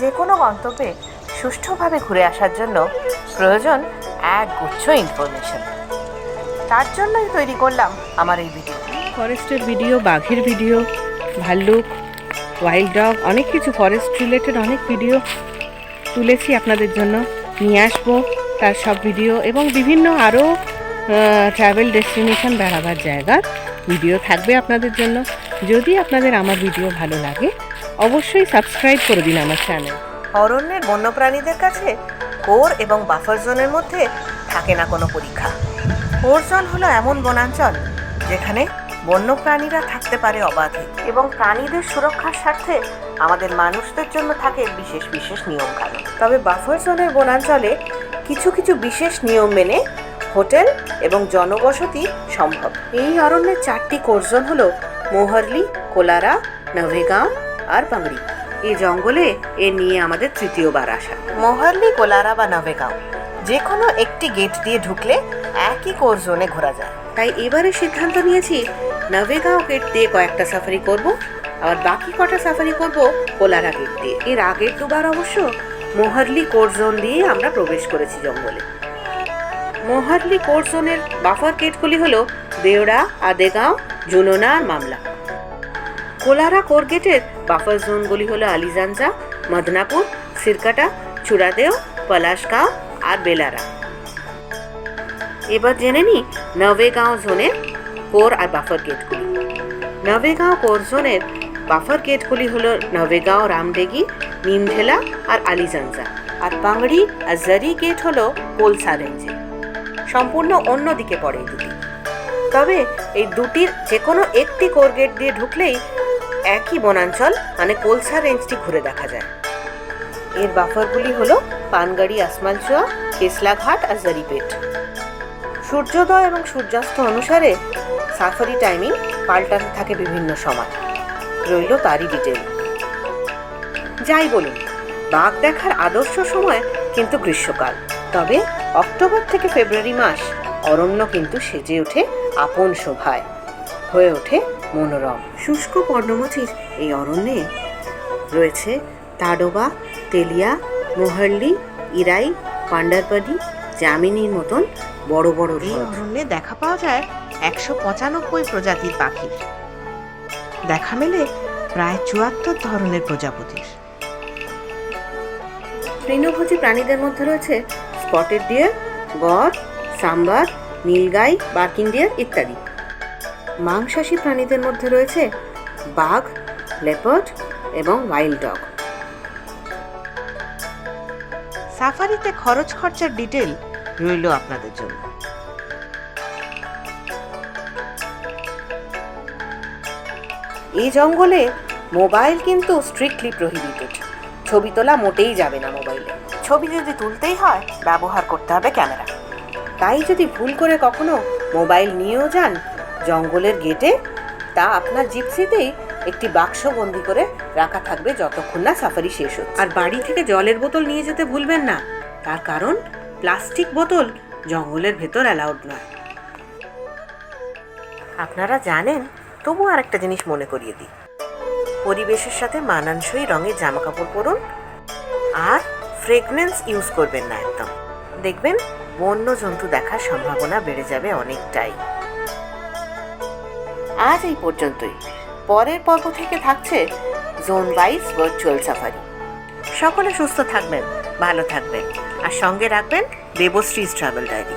যে কোনো গন্তব্যে সুষ্ঠুভাবে ঘুরে আসার জন্য প্রয়োজন এক গুচ্ছ ইনফরমেশন তার জন্যই তৈরি করলাম আমার এই ভিডিও ফরেস্টের ভিডিও বাঘের ভিডিও ভাল্লুক ওয়াইল্ড ডগ অনেক কিছু ফরেস্ট রিলেটেড অনেক ভিডিও তুলেছি আপনাদের জন্য। নিয়ে আসব তার সব ভিডিও এবং বিভিন্ন আরও ট্রাভেল ডেস্টিনেশন বেড়াবার জায়গার ভিডিও থাকবে আপনাদের জন্য। যদি আপনাদের আমার ভিডিও ভালো লাগে অবশ্যই সাবস্ক্রাইব করে দিন আমার চ্যানেল অরণ্যের বন্যপ্রাণীদের কাছে কোর এবং বাফার জোনের মধ্যে থাকে না কোনো পরীক্ষা। কোর জোন হলো এমন বনাঞ্চল যেখানে বন্যপ্রাণীরা থাকতে পারে অবাধে এবং প্রাণীদের সুরক্ষার স্বার্থে আমাদের মানুষদের জন্য থাকে বিশেষ বিশেষ নিয়ম কানুন তবে বাফার জোনের বনাঞ্চলে কিছু কিছু বিশেষ নিয়ম মেনে হোটেল এবং জনবসতি সম্ভব। এই অরণ্যের চারটি কোরজন হলো মোহরলি, কোলারা, নভেগাঁও আর পাংড়ি এই জঙ্গলে এ নিয়ে আমাদের তৃতীয়বার আসা। মোহারলি কোলারা বা নভেগাঁও যে কোনো একটি গেট দিয়ে ঢুকলে একই কোর জোনে ঘোরা যায়। তাই এবারে সিদ্ধান্ত নিয়েছি নভেগাঁও গেট দিয়ে কয়েকটা সাফারি করব আবার বাকি কটা সাফারি করব কোলারা গেট দিয়ে। এর আগের দুবার অবশ্য মোহারলি কোর জোন দিয়ে আমরা প্রবেশ করেছি জঙ্গলে। মোহারলি কোর জোনের বাফার গেটগুলি হলো দেওড়া আদেগাঁও জুনোনা আর মামলা। কোলারা কোর গেটের বাফার জোনগুলি হলো আলিজানজা, মদনাপুর, সিরকাটা, চূড়াদেও, পলাশগাঁও আর বেলারা। এবার জেনে নি নভেগাঁও জোনের কোর আর বাফার গেটগুলি। নভেগাঁও কোর জোনের বাফার গেটগুলি হলো নভেগাঁও রামডেগি, নিমঢেলা আর আলিজানজা। আর পাংড়ি আর জারি গেট হলো কোলসা রেঞ্জে। সম্পূর্ণ অন্য দিকে পড়ে দুটি। তবে এই দুটির যে কোনো একটি কোর গেট দিয়ে ঢুকলেই একই বনাঞ্চল মানে কোলসা রেঞ্জটি ঘুরে দেখা যায়। এর বাফারগুলি হল পানগাড়ি আসমানচুয়া কেসলাঘাট আর জারিপেট সূর্যোদয় এবং সূর্যাস্ত অনুসারে সাফারি টাইমিং পাল্টাতে থাকে বিভিন্ন সময়। রইল তারই ডিটেল যাই বলুন, বাঘ দেখার আদর্শ সময় কিন্তু গ্রীষ্মকাল। তবে অক্টোবর থেকে ফেব্রুয়ারি মাস অরণ্য কিন্তু সেজে ওঠে আপন শোভায়। হয়ে ওঠে মনোরম। শুষ্ক পর্ণমোচীর এই অরণ্যে রয়েছে তাডোবা তেলিয়া মোহারলি ইরাই পান্ডারপাডি জামিনীর মতন বড় বড় এই অরণ্যে দেখা পাওয়া যায় একশো পঁচানব্বই প্রজাতির পাখির দেখা মেলে প্রায় চুয়াত্তর ধরনের প্রজাপতির। তৃণভোজী প্রাণীদের মধ্যে রয়েছে স্পটেড ডিয়ার গড় সাম্বার নীলগাই বার্কিং ডিয়ার ইত্যাদি। মাংসাশী প্রাণীদের মধ্যে রয়েছে বাঘ লেপার্ড এবং ওয়াইল্ড ডগ সাফারিতে খরচ খরচার ডিটেল রইল আপনাদের জন্য। এই জঙ্গলে মোবাইল কিন্তু স্ট্রিক্টলি প্রহিবিটেড ছবি তোলা মোটেই যাবে না মোবাইলে। ছবি যদি তুলতেই হয়, ব্যবহার করতে হবে ক্যামেরা। তাই যদি ভুল করে কখনো মোবাইল নিয়েও যান জঙ্গলের গেটে, তা আপনার জিপসিতেই একটি বাক্স বন্দি করে রাখা থাকবে যতক্ষণ না সাফারি শেষ হচ্ছে। আর বাড়ি থেকে জলের বোতল নিয়ে যেতে ভুলবেন না। তার কারণ, প্লাস্টিক বোতল জঙ্গলের ভেতর অ্যালাউড নয়। আপনারা জানেন, তবু আর একটা জিনিস মনে করিয়ে দিই। পরিবেশের সাথে মানানসই রঙের জামা কাপড় পরুন, আর ফ্রেগনেন্স ইউজ করবেন না একদম। দেখবেন বন্য জন্তু দেখার সম্ভাবনা বেড়ে যাবে অনেকটাই। আজ এই পর্যন্তই। পরের পর্ব থেকে থাকছে জোন ওয়াইজ ভার্চুয়াল সাফারি সকলে সুস্থ থাকবেন, ভালো থাকবেন, আর সঙ্গে রাখবেন দেবশ্রীজ ট্রাভেল ডায়েরি